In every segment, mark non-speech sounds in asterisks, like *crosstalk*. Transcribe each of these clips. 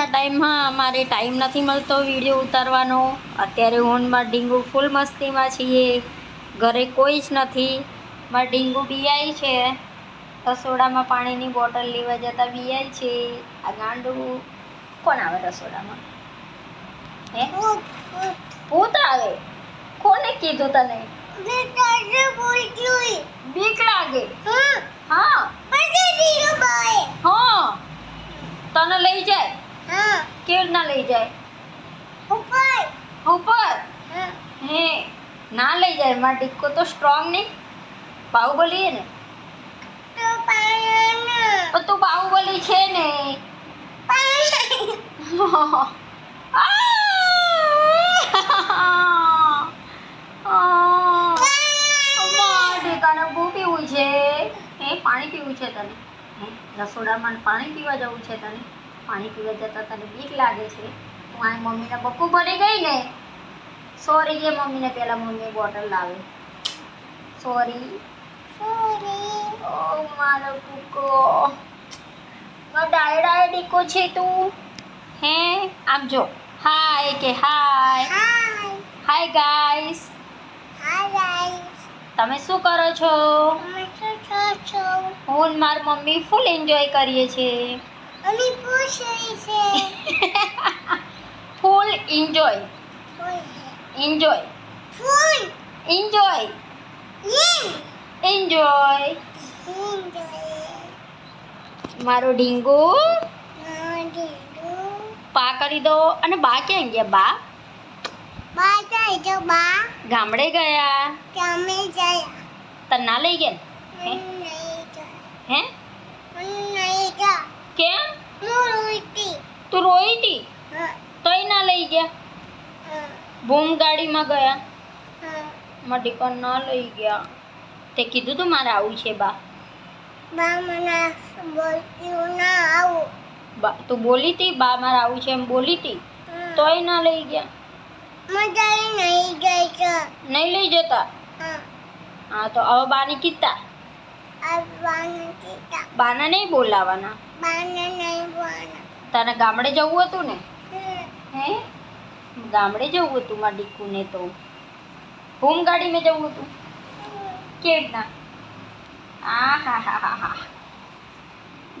બપોરના ટાઈમમાં મારે ટાઈમ નથી મળતો વીડિયો ઉતારવાનો. અત્યારે ઓનમાં ડીંગુ ફૂલ મસ્તીમાં છીએ. ઘરે કોઈ જ નથી. મારા ડીંગુ બિયાય છે. રસોડામાં પાણીની બોટલ લેવા જતા બિયાય છે. આ ગાંડું કોણ આવે રસોડામાં? હે? ભૂત આવે. કોને કીધું તને? બીક લાગે હા. હા. તને લઈ જાય. કેવી રીતના લઈ જાય? ઉપર. હે. ના લઈ જાય. મારા ડિક્કો તો સ્ટ્રોંગ નહીં. બાહુબલી ને? પણ તું બાહુબલી છે ને. તને *laughs* બહુ પીવું છે. એ પાણી પીવું છે તને? રસોડામાં પાણી પીવા જવું છે તને? પાણી પીવા જતા તને બીક લાગે છે? હું આ મમ્મીને બક્કુ ભરી ગઈ ને? સોરી કે મમ્મીને પહેલા મમ્મી બોટલ લાવે સોરી સોરી ઓ મારો કુકો. ડાય ડાય ડીકો છે તું. હે? આમ જો. હાય કે હાય હાય ગાઈસ તમે શું કરો છો? હું મારી મમ્મી ફૂલ એન્જોય કરીએ છીએ. *laughs* Full enjoy enjoy enjoy enjoy મારો ઢીંગુ પા કરી દો. અને બા ક્યાં ગયા બા? ગામડે ગયા? તને ના લઈ ગયા? હે? હે કેમ? તું રોઈ હતી તોય ના લઈ ગયા? બૂમ ગાડીમાં ગયા? મારી ન ના લઈ ગયા. તે કીધું તું મારે આવું છે બા. બા તું બોલી હતી બા મારે આવું છે એમ બોલી હતી તોય ના લઈ ગયા? મજા નહીં નહીં લઈ જતા? હા. તો હવે બાને કીધા? બાને નહીં બોલાવાના? તારે ગામડે જવું હતું ને? હે? ગામડે જવું હતું મારા દીકુને તો. હોમ ગાડીમાં જવું હતું? કેવી રીતના આ હા હા હા હા.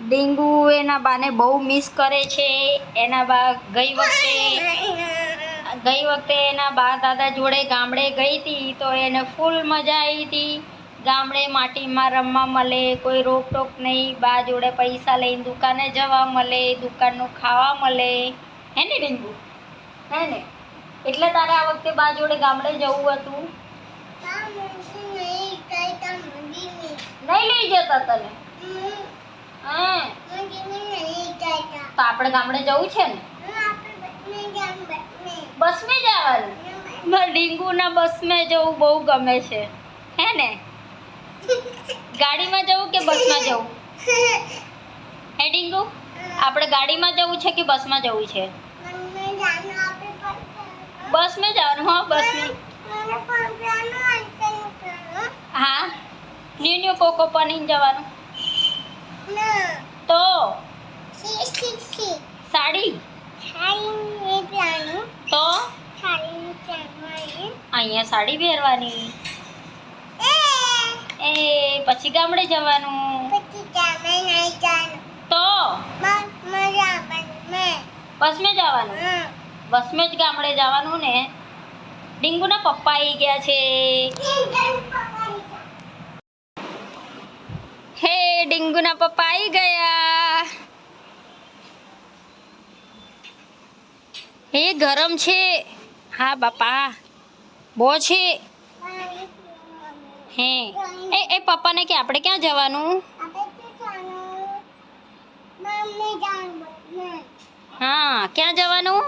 ડેન્ગુ એના બાને બહુ મિસ કરે છે. એના બા ગઈ વખતે *laughs* ગઈ વખતે એના બા દાદા જોડે ગામડે ગઈ હતી તો એને ફૂલ મજા આવી હતી. ગામડે માટીમાં રમવા મળે કોઈ રોકટોક નહીં બા જોડે પૈસા લઈને દુકાને જવા મળે દુકાનનું ખાવા મળે. હે ને ડીંગુ હે ને? એટલે તારે આ વખતે બા જોડે ગામડે જવું હતું? નહીં લઈ જતા તને? હા? તો. આપણે ગામડે જવું છે ને? બસમાં જવાનું ડીંગુના બસમાં જવું બહુ ગમે છે. હે ને? ગાડીમાં જવું કે બસમાં જવું? *laughs* હે ડીંગુ આપણે ગાડીમાં જવું છે કે બસમાં જવું છે? બસમાં જવાનું હા બસમાં. હા? ન્યુ ન્યુ કોકો પનીન જવાનું. તો? સાડી? તો? અહીંયા સાડી પહેરવાની. એ પછી ગામડે જવાનું? તો? બસમાં જવાનું? બસમાં જ ગામડે જવાનું ને? ડીંગુના પપ્પા આવી ગયા છે. હે ડીંગુના પપ્પા આવી ગયા. હે ગરમ છે. હા બાપા. બહુ છે. હે. એ એ પપ્પાને કે આપણે ક્યાં જવાનું? હા ક્યાં જવાનું?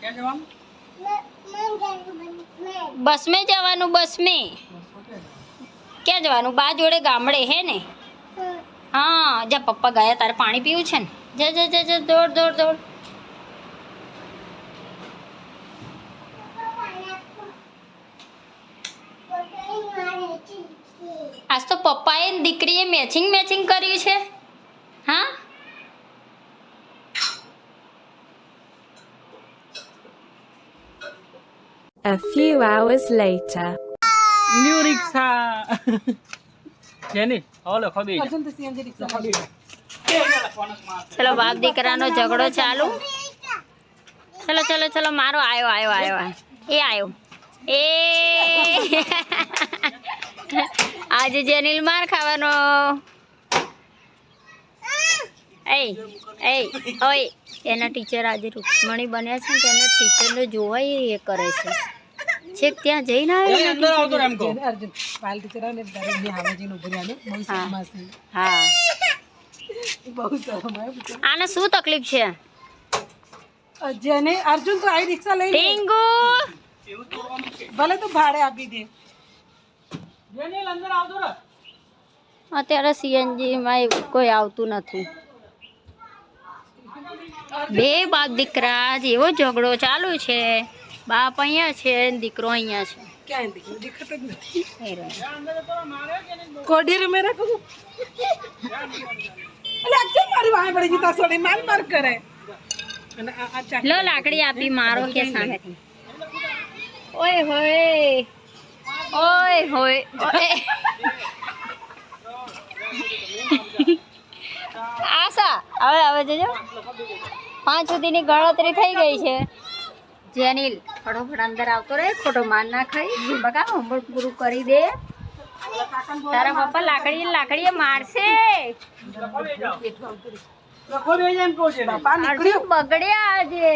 ક્યાં જવાનું? બસમાં જવાનું ક્યાં જવાનું? બા જોડે ગામડે હે ને? હા જા પપ્પા ગયા તારે પાણી પીવું છે ને? જા જા જા જા દોડ દોડ દોડ. આજ તો પપ્પાએ દીકરીએ મેચિંગ મેચિંગ કર્યું છે. હા? A few hours later. New રિક્ષા જેની હો લખો બે ચલો બાપ દીકરાનો ઝઘડો ચાલુ. ચલો ચલો ચલો મારો આયો આયો આયો. એ આયો. એ. આજે જેનિલ માર ખાવાનો. એ એ ઓય એના ટીચર આજે રૂક્ષ્મણી બન્યા છે ને તેના ટીચરને જોવાય એ કરે છે. છેક ત્યાં જઈને આવે અંદર આવતો ને હા. હા. આને શું તકલીફ છે? જેને અર્જુન તો આઈ રિક્ષા લઈ ટીંગુ! ભલે તું ભાડે આપી દે જેની અંદર આવતો રે અત્યારે સીએનજી માં કોઈ આવતું નથી. બે બાપ દીકરા જેવો ઝઘડો ચાલુ છે. બાપ અહીંયા છે દીકરો અહીંયા છે. ક્યાંય દીકરો? દેખાતો જ નથી. અલે મારી પડી માર માર કરે. લો લાકડી આપી મારો કે સામેથી ઓય હોય. ઓય હોય Ôi. આશા હવે હવે જજો પાંચ સુધીની ગણતરી થઈ ગઈ છે. જેનિલ ફટોફટ અંદર આવતો રહે ખોટો માન ના ખાઈ બકા હોમવર્ક પૂરું કરી દે. તારા પપ્પા લાકડી લાકડીએ મારશે. બગડ્યા આજે.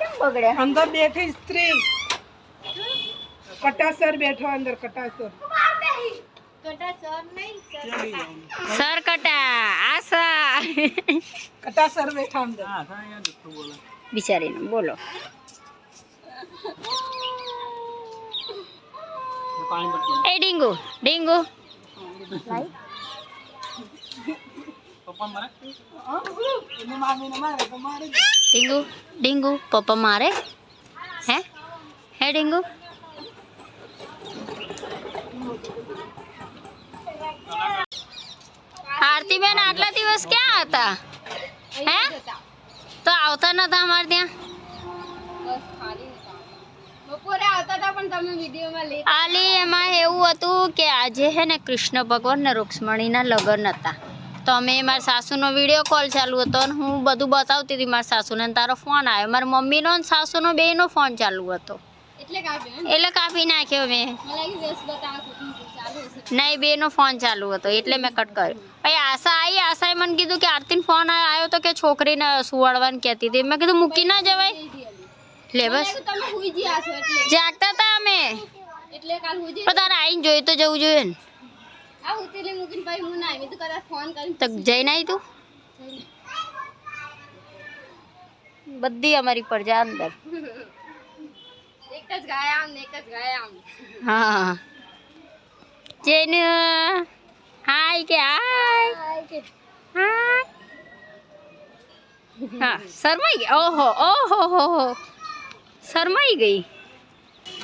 કેમ બગડ્યા? અંદર બેઠી સ્ત્રી. કટાસર બેઠો અંદર કટાસર. સર કટા આશા કટાસર બેઠા અંદર. બિચારીને બોલો. એ ડીંગુ ડીંગુ. ડીંગુ ડીંગુ પપ્પા મારે? હે? હે ડીંગુ? આરતીબેન આટલા દિવસ ક્યાં હતા? હે? તો આવતા નતા અમારે ત્યાં? આલી એમાં એવું હતું કે આજે હે ને કૃષ્ણ ભગવાન ને રૂક્ષ્મણીના લગ્ન હતા. તો અમે મારા સાસુનો વીડિયો કોલ ચાલુ હતો અને હું બધું બતાવતી હતી મારા સાસુને તારો ફોન આવ્યો. મારા મમ્મીનો અને સાસુનો બેયનો ફોન ચાલુ હતો. એટલે કાપી નાખ્યો મેં. નહીં બેનો ફોન ચાલુ હતો એટલે મેં કટ કર્યો. પછી આશા આવી આશાએ મને કીધું કે આરતીનો ફોન આવ્યો તો કે છોકરીને સુવાડવાની કહેતી હતી. મેં કીધું મૂકી ના જવાય. લે બસ. જાગતા હતા અમે. પણ તારે આવીને જોઈ તો જવું જોઈએ ને. જઈને આવી. તું બધી અમારી પ્રજા અંદર. *laughs* હા. જઈને હાય કે હાય હાય હા શરમાઈ ગઈ ઓહો ઓહો હો હો શરમાઈ ગઈ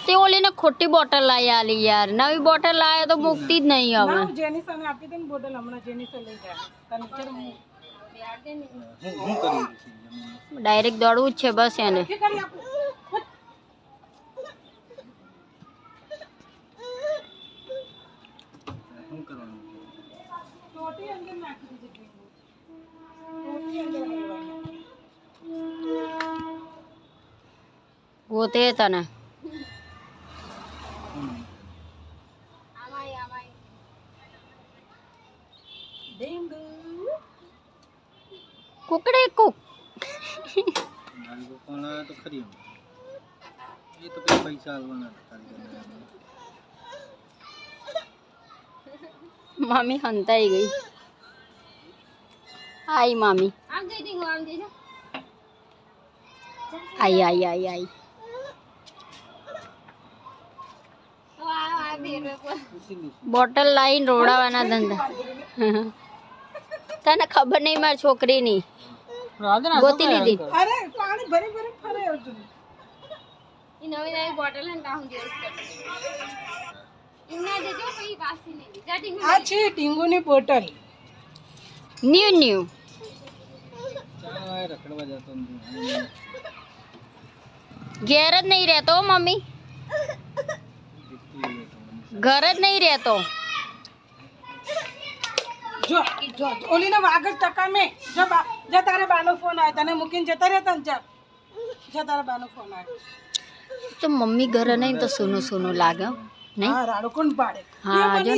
તે ઓલીને ખોટી બોટલ લાવી આલી યાર નવી બોટલ લાવે તો મૂકતી જ નહીં હવે ના, હું જેનિસાને આપી દે ને બોટલ હમણાં જેનિસે લઈ જાય તને ચલો હું- હું હું કરી ડાયરેક્ટ દોડવું જ છે બસ એને કે કરી આપું હું કરવાનું ટોટી અંદર નાખી દીધી ટોટી અંદર નાખવાની. ગોતે તને ડીંગુ. કુકડે કુક લાવ્યા તો ખરી. એ તો કઈ પૈસા આવવાના મામી હંતાઈ ગઈ આઈ મામી આઈ આઈ આઈ આઈ બોટલ લાઈન રોડાવાના ધંધા. તને ખબર નહીં મારી છોકરીની? ગોતી લીધી. અરે પાણી ભરી ભરી ફરે અર્જુન. આ છે ટીંગુની બોટલ. New new. રખડવા જતો ઘેર જ નહીં રહેતો હો મમ્મી. ઘર જ નહીં રહેતો. જો જો ઓલીને વાગર જ ટકા મેં. જો જો તારે બાનો ફોન આવ્યો તને મૂકીને જતા રહેતા ને જા જો તારે બાનો ફોન આવ્યો. તો મમ્મી ઘરે નહીં તો સૂનું સૂનું લાગે. નહીં? હા રાડો કોણ પાડે? હા, જો.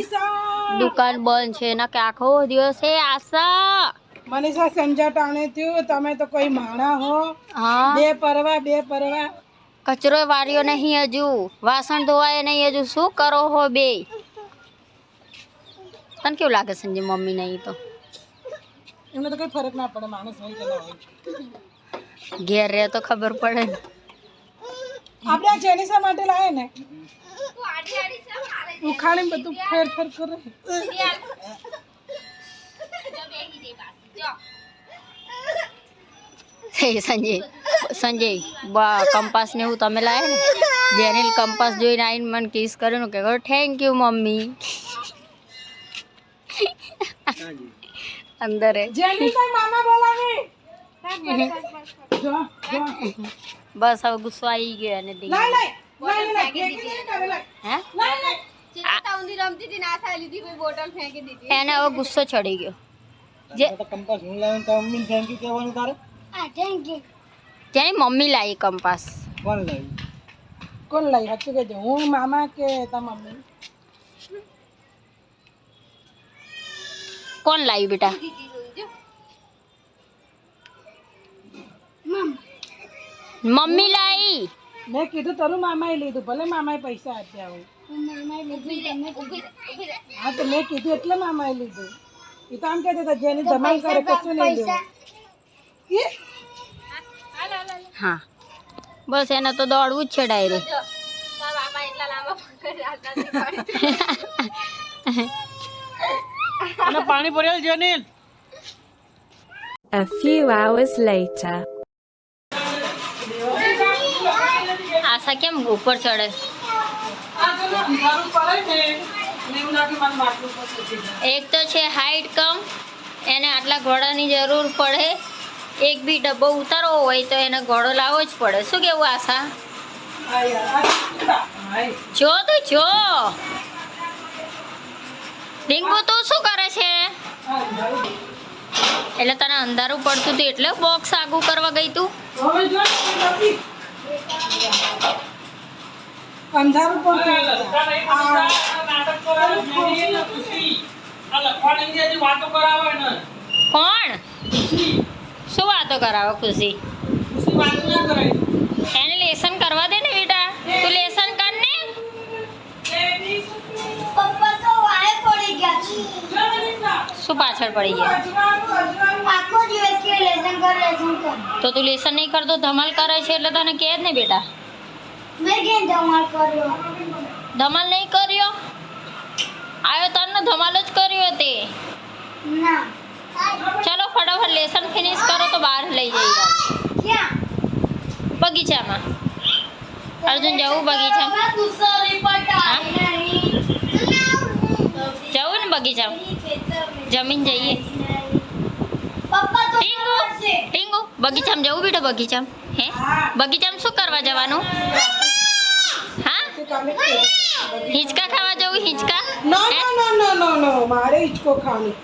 દુકાન બંધ છે ને કે આખો દિવસે આશા. મનીષા સમજાટાણે થયું? તમે તો કોઈ માણા હો. હા. બે પરવા બે પરવા. કચરો વાર્યો નહીં હજુ. વાસણ ધોવાય નહીં હજુ. શું કરો હો બે? તને કેવું લાગે સંજય મમ્મી નહીં તો? એમને તો કઈ ફરક ના પડે માણસ હોય કે ના હોય. ઘેર રહે તો ખબર પડે ને. આપણે આ જેનિસા માટે લાવે ને. ઉખાડીને બધું ફેર ફેર કરે હે સંજય. સંજય બા કંપાસ ને એવું તમે લાયા ને? જેનિલ કંપાસ જોઈને આવીને મને કિસ કર્યો કે થેન્ક યુ મમ્મી. અંદર. બસ હવે ગુસ્સો આવી ગયો લાય એને હવે ગુસ્સો ચડી ગયો. જે કંપાસ હું લાવ્યો તો મમ્મીને થેન્ક યુ કહેવાનું તારે? જેની મમ્મી લાવી કંપાસ. કોણ લાવી? કોણ લાવી? સાચું કહેજો. હું મામા કે તા મમ્મી? કોણ લાવી બેટા? મમ્મી લાવી. મેં કીધું તારું મામાએ લીધું. ભલે મામાએ પૈસા આપ્યા હોય. હા તો મેં કીધું એટલે મામાએ લીધું. એ તો આમ કહેતા હતા જેની ધમાલ કરે કશું નહીં લેવું હા બસ એને તો દોડવું જ છે ડાયરેક્ટ પાણી ભરેલ છે નીલ A few hours later. આશા કેમ ઉપર ચડે. એક તો છે હાઈટ કમ એને આટલા ઘોડાની જરૂર પડે એક બી ડબ્બો ઉતારવો હોય તો એને ઘોડો લાવવો જ પડે. શું કેવું આશા. જો તું જો. રિંકુ તું શું કરે છે? એટલે તને અંધારું પડતું હતું એટલે બોક્સ આગું કરવા ગઈ તું. અંધારું પડતું કોણ? શું વાતો કરાવે ખુશી? એને લેસન કરવા દે ને બેટા. તું લેસન કર ને. શું પાછળ પડી ગયા? તો તું લેસન નહીં કરતો ધમાલ કરે છે એટલે તને કહે જ ને બેટા. ધમાલ નહીં કર્યો? આવ્યો તને ધમાલ જ કર્યો તે. ચલો ફટાફટ લેસન ફિનિશ કરો તો બહાર લઈ જઈએ બગીચામાં અર્જુન જવું બગીચામાં જવું ને બગીચામાં જમીન જઈએ ટીંગુ ટીંગુ બગીચામાં જવું બેટા બગીચામાં હે બગીચામાં શું કરવા જવાનું હા હિંચકા ખાવા જવું હિંચકા નો હે? નો નો નો નો નો મારે હિચકો ખાવાનું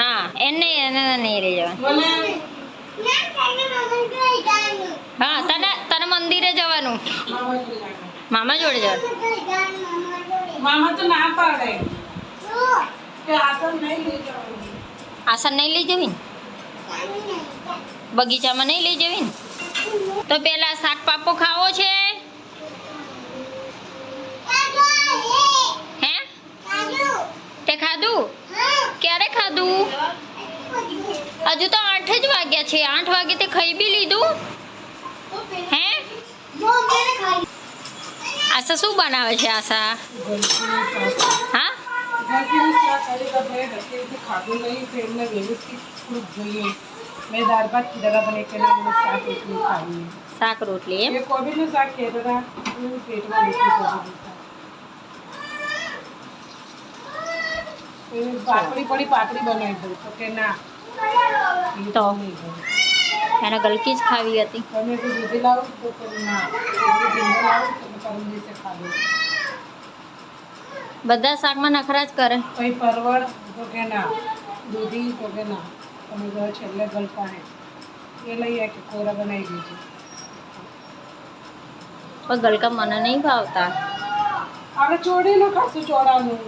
હા એને એને નહીં લઈ જવાનું. હા તને તને મંદિરે જવાનું. મામા જોડે જવાનું. મામા તો ના પાડે. આસન નહીં લઈ જવાનું. આસન નહીં લઈ જવી ને? બગીચામાં નહીં લઈ જવી ને? તો પેલા શાક પાપો ખાવો છે? હે? તે ખાધું? ક્યારે ખાધું? હજુ તો આઠ જ વાગ્યા છે. આઠ વાગે તે ખાઈ બી લીધું? હે? આશા શું બનાવે છે, આશા? હા? ઘરથી શાક આવી તો ભાઈ રસોઈથી ખાધું નહીં તો એમને વ્યવસ્થિત ફૂડ જોઈએ મેં દાળ ભાત કીધા હતા પણ એક એના મને શાક એટલું ખાવું શાક રોટલી એમ? એ કોબીનું શાક કહેતા હતા એવું પેટમાં દુખી કોબીનું શાક એ પાતળી પડી પાતળી બનાવી દઉં તો કે ના. તો? એને ગલકી જ ખાવી હતી. તમે કોઈ દૂધી લાવો તો ના. કોઈ બધા શાકમાં નખરા જ કરે. પછી પરવળ તો કે ના. દૂધી તો કે ના. તમે કહો છેલ્લે ગલપાણે એ લઈએ કે કોરા બનાવી દેજો. પણ ગલકા મને નહીં ભાવતા. આપણે ચોડીનું ખાશું ચોળાનું.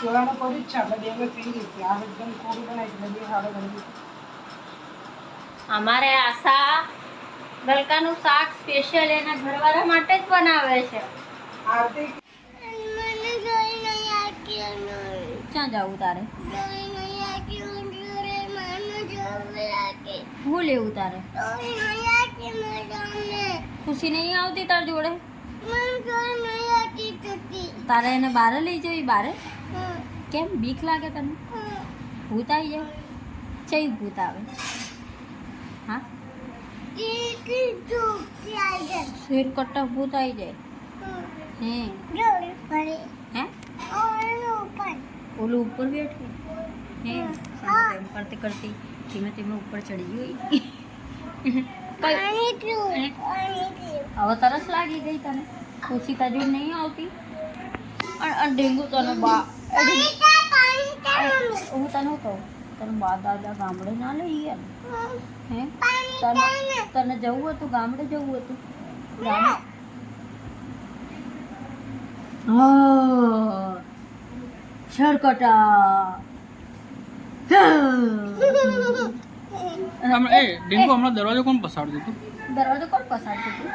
ચોળાનું પડી જ છે. આપણે બે વખત થઈ ગઈ આ એકદમ કોરું બનાવી એટલે બે હાડો બની અમારે આશા ગલકાનું શાક સ્પેશિયલ એના ઘરવાળા માટે જ બનાવે છે. આરતી ક્યાં જવું તારે? હું લેવું તારે? ખુશી નહીં આવતી તાર જોડે? તારે એને બારે લઈ જવી બારે? કેમ બીક લાગે તને? ભૂત આવી જાય ચઈ ભૂત આવે હા? શેર કટ્ટા ભૂત આવી જાય. હે? હે? ઓલું ઉપર બેઠું. હે? સારું એમ કરતી કરતી ધીમે ધીમે ઉપર ચડી ગઈ. કઈ? હવે તરસ લાગી ગઈ તને? ખુશી તારી નહીં આવતી? અને અને ડેન્ગુ તને બા એ ડેન્ગુ- હું તને કહું તને બા દાદા ગામડે ના લઈ ગયા હે તને તને જવું હતું ગામડે જવું હતું શરકટા *laughs* હમણાં એ હમણાં દરવાજો કોણ પસાડતું હતું? દરવાજો કોણ પસાડતું હતું?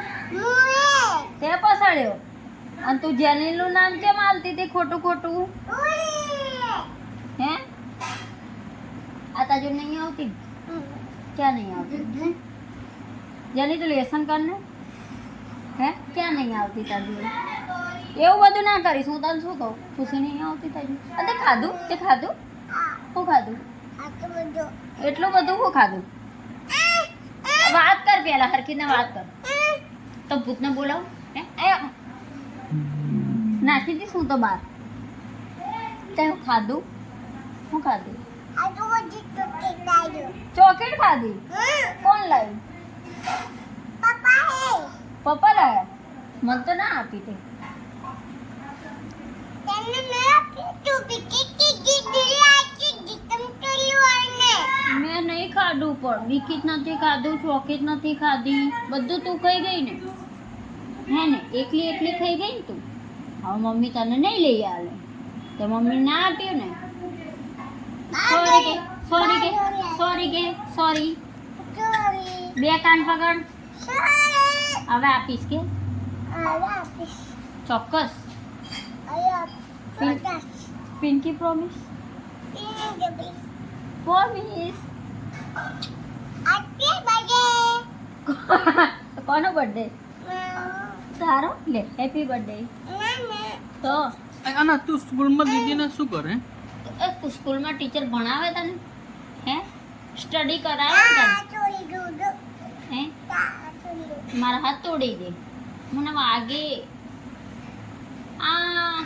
તે પસાડ્યો. અને તું જેનીનું નામ કેમ આલતી હતી ખોટું ખોટું? હે? આ તાજુ નહીં આવતી? ક્યાં નહીં આવતી? જેની તું લેસન કર ને હે? ક્યાં નહીં આવતી તાજુ? એવું બધું ના કરીશ, હું તને શું કહું? ખુશી નહીં આવતી તાજુ. તે ખાધું? તે ખાધું? શું ખાધું? એટલું બધું શું ખાધું? વાત કર પેલા, હરખીને વાત કર. તો ભૂતને બોલાવ, હે? નાખી દઈશ હું તો બહાર. તે હું ખાધું? શું ખાધું? ચોકલેટ ખાધી? કોણ લાવ્યું? પપ્પા લાવ્યા? મને તો ના આપી તે. મેં નહીં ખાધું પણ. બિકીટ નથી ખાધું, ચોકલેટ નથી ખાધી. બધું તું ખાઈ ગઈ ને? હે ને? એકલી એકલી ખાઈ ગઈ ને તું? હવે મમ્મી તને નહીં લઈ આવે. તો મમ્મી ના આપ્યું ને? સોરી કે સોરી કે સોરી કે સોરી બે કાન પકડ. હવે આપીશ કે? ચોક્કસ. પિંકી પ્રોમિસ પ્રોમિસ કોનો બર્થડે તારો? લે હેપી બર્થડે તો? આના તું સ્કૂલમાં દીદીને શું કરે? સ્કૂલમાં ટીચર ભણાવે તને? હે? સ્ટડી કરાવે તને? હે? મારા હાથ તોડી દે. મને વાગે. આ.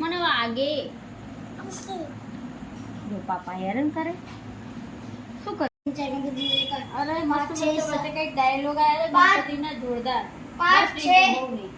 મને વાગે. જો પાપા હેરાન કરે. શું કરે? અરે મસ્ત મસ્ત કંઈક ડાયલોગ આવ્યા ગણપતિના જોરદાર. પાંચ, છ.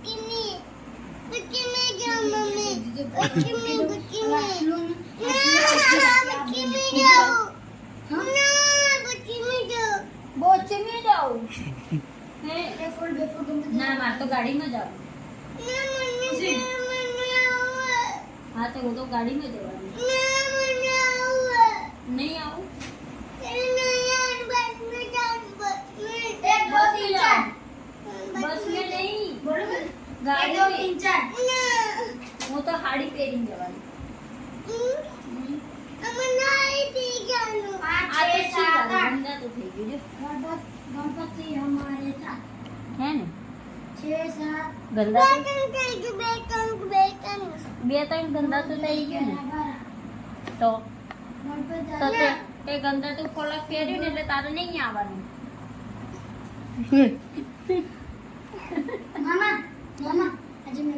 ના માર તો ગાડીમાં જાવ હા તો હું તો ગાડીમાં જવાનું નહીં આવું બસ નહીં ગાડી હું તો હાડી પહેરીને જવાની. બે ત્રણ ગંદા તો થઈ ગયો ને? ગંદા તું? કોલક પહેર્યું એટલે તારે નહીં આવવાનું. મામા મામા આજે મેં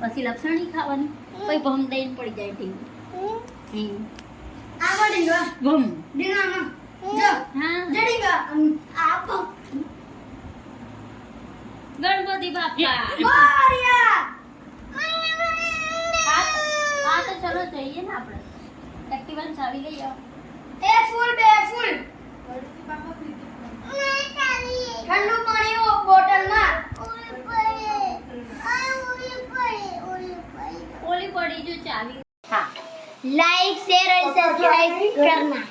પછી લપસણી ખાવાની પછી ભમ દઈને પડી જાય ઢીંગ આમાં ઢીંગા ભમ ઢીંગામાં જો હા જડીગા આપ ગણપતિ બાપા મોરિયા હા તો ચલો જઈએ ને આપણે એક્ટિવન ચાવી લઈ આવો એ ફૂલ બે ફૂલ ગણપતિ બાપા ઠંડુ પાણી બોટલમાં ઓલી પડી જો ચાવી હા. લાઈક શેર અને સબસ્ક્રાઇબ કરના.